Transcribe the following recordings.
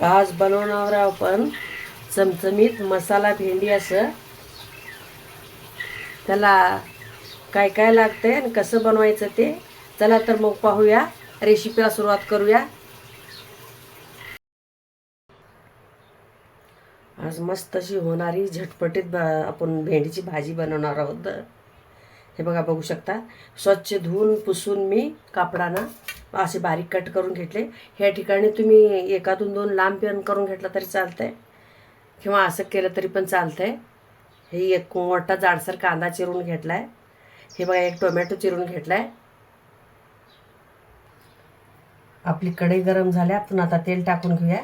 आज बनवणार आपण चमचमीत मसाला भेंडी असं. त्याला काय काय लागतंय आणि कसं बनवायचं ते चला तर मग पाहूया. रेसिपीला सुरुवात करूया. आज मस्त अशी होणारी झटपटीत आपण भेंडीची भाजी बनवणार आहोत. हे बघा बघू शकता. स्वच्छ धुवून पुसून मी कापडानं असे बारीक कट करून घेतले. ह्या ठिकाणी तुम्ही एकातून दोन लांब पेन करून घेतलं तरी चालतं आहे किंवा असं केलं तरी पण चालतं आहे हे एक मोठा जाडसर कांदा चिरून घेतला आहे हे बघा एक टोमॅटो चिरून घेतला आहे आपली कढई गरम झाली. आपण आता तेल टाकून घेऊया.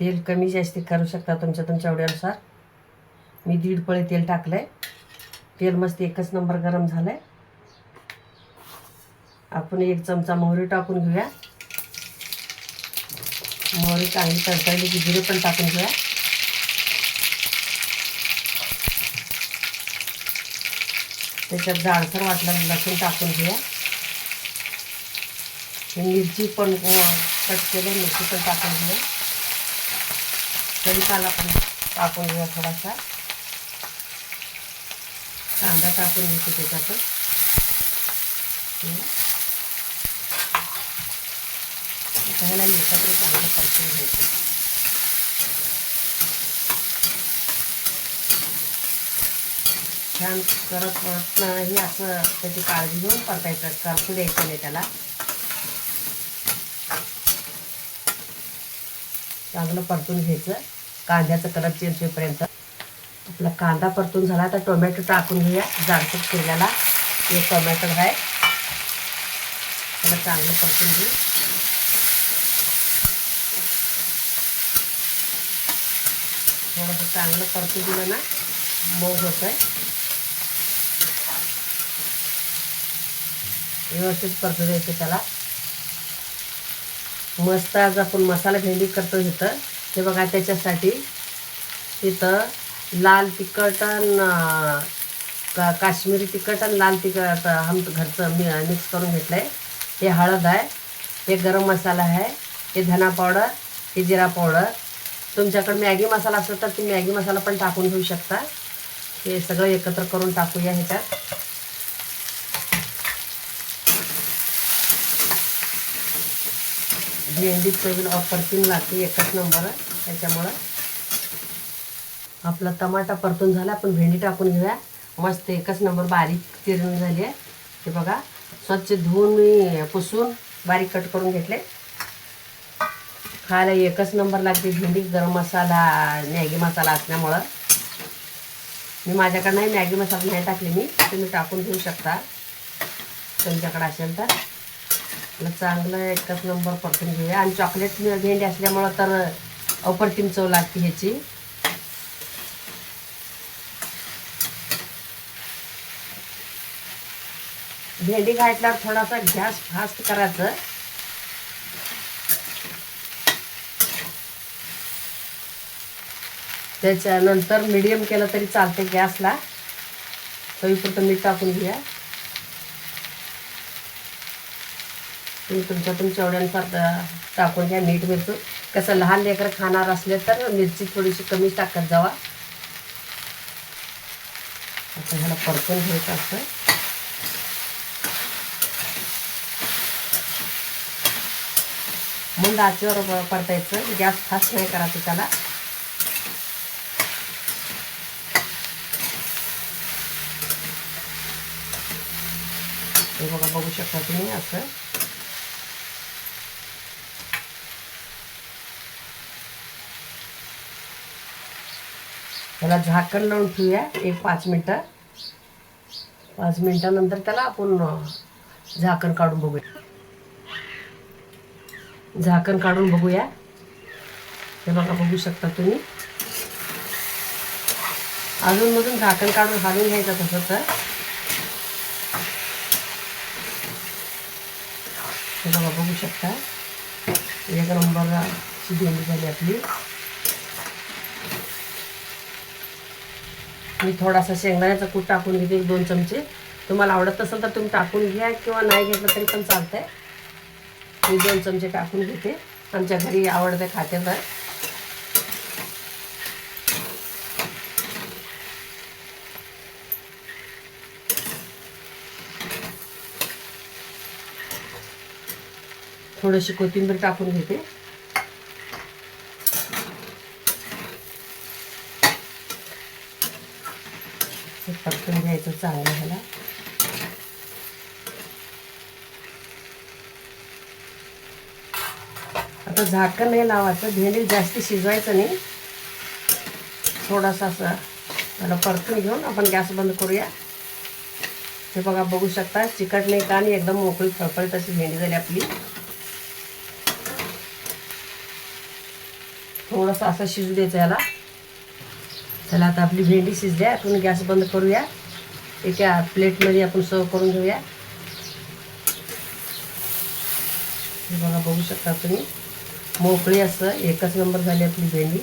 तेल कमी जास्ती करू शकता तुमच्या तुमच्या आवडीनुसार. मी दीड पळी तेल टाकलं आहे तेल मस्त एकच नंबर गरम झालं आहे आपण एक चमचा मोहरी टाकून घेऊया. मोहरी चांगली तडतडली की जिरे पण टाकून घेऊया. त्याच्यात जाडसर वाटलं लसूण टाकून घेऊया. मिरची पण कट केलं मिरची पण टाकून घेऊया. तरीकाला पण टाकून घेऊया थोडासा. कांदा टाकून घेतो त्याच्यातून. त्याला एकत्र चांगलं परतून घ्यायचं छान करत परत असं त्याची काळजी घेऊन परतायचं. करतू द्यायचं नाही त्याला. चांगलं परतून घ्यायचं. कांद्याचं कलर चेंज होईपर्यंत आपला कांदा परतून झाला तर टोमॅटो टाकून घेऊया. जाडसर केलेला एक टोमॅटो आहे. त्याला चांगलं परतून घेऊ. थोडंसं चांगलं परतू दिलं ना मऊ होत आहे व्यवस्थित परतू द्यायचं त्याला. मस्त आज आपण मसाला भेंडी करतो इथं. हे बघा त्याच्यासाठी तिथं लाल तिखट आणि का काश्मीरी तिखट आणि लाल तिखट हम घरचं मी मिक्स करून घेतलं आहे हे हळद आहे हे गरम मसाला आहे हे धना पावडर हे जिरा पावडर. तुमच्याकडे मॅगी मसाला असेल तर तुम्ही मॅगी मसाला पण टाकून घेऊ शकता. हे सगळं एकत्र करून टाकूया ह्याच्यात. भेंडी चवीला अप्रतिम लागते एकच नंबर त्याच्यामुळं आपला टमाटा परतून झाला आपण भेंडी टाकून घेऊया. मस्त एकच नंबर बारीक चिरून झाली आहे. हे बघा स्वच्छ धुवून मी पुसून बारीक कट करून घेतले. खायला एकच नंबर लागते भेंडी गरम मसाला मॅगी मसाला असल्यामुळं. मी माझ्याकडे नाही मॅगी मसाला नाही टाकले मी तुम्ही टाकून घेऊ शकता. तुमच्याकडे असेल तर. चांगलं एकच नंबर परतून घेऊया. आणि चॉकलेट भेंडी असल्यामुळं तर अप्रतिम चव लागते ह्याची. भेंडी घातल्यावर थोडासा गॅस फास्ट करायचं. त्याच्यानंतर मिडियम केलं तरी चालते गॅसला. चवीपुरतं मीठ टाकून घ्या तुम्ही तुमच्या तुमच्या आवड्यानुसार टाकून घ्या मीठ मिरचू कसं लहान लेकरं खाणार असले तर मिरची थोडीशी कमी टाकत जावा. आता ह्याला परतून घ्यायचं असतं मंद आचीवर परतायचं. गॅस फास्ट नाही करायचं त्याला हे बघा असं. त्याला झाकण लावून ठेवूया एक पाच मिनटं. पाच मिनटानंतर त्याला आपण झाकण काढून बघूया. झाकण काढून बघूया. हे बघा बघू शकता तुम्ही. अजून मधून झाकण काढून घालून घ्यायचं तसं तर. बघा बघू शकता. एक नंबर भेंडी झाली आपली. मी थोडासा शेंगदाण्याचा कूट टाकून घेते एक दोन चमचे. तुम्हाला आवडत असेल तर तुम्ही टाकून घ्या किंवा नाही घेतलं तरी पण चालतंय. मी दोन चमचे टाकून घेते. आमच्या घरी आवडते खाते तर थोडीशी कोथिंबीर टाकून घेते. हे घ्यायचं चांगलं ह्याला. आता झाकण नाही लावायचं भेंडी जास्त शिजवायचं नाही. थोडासा असं त्याला परतून घेऊन आपण गॅस बंद करूया. हे बघा बघू शकता चिकट नाही का आणि एकदम मोकळी फळफळीत अशी भेंडी झाली आपली. थोडंसं असं शिजू द्यायचं याला. चला आता आपली भेंडी शिजल्या आपण गॅस बंद करूया. एका प्लेटमध्ये आपण सर्व करून घेऊया. हे बघा बघू शकता तुम्ही. मोकळी असं एकच नंबर झाली आपली भेंडी.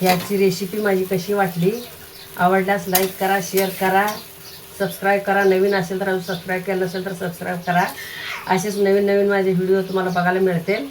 ह्याची रेसिपी माझी कशी वाटली? आवडल्यास लाईक करा शेअर करा. सबस्क्राईब करा. नवीन असेल तर सबस्क्राईब केलं नसेल तर सबस्क्राईब करा. असेच नवीन नवीन माझे व्हिडिओ तुम्हाला बघायला मिळतील.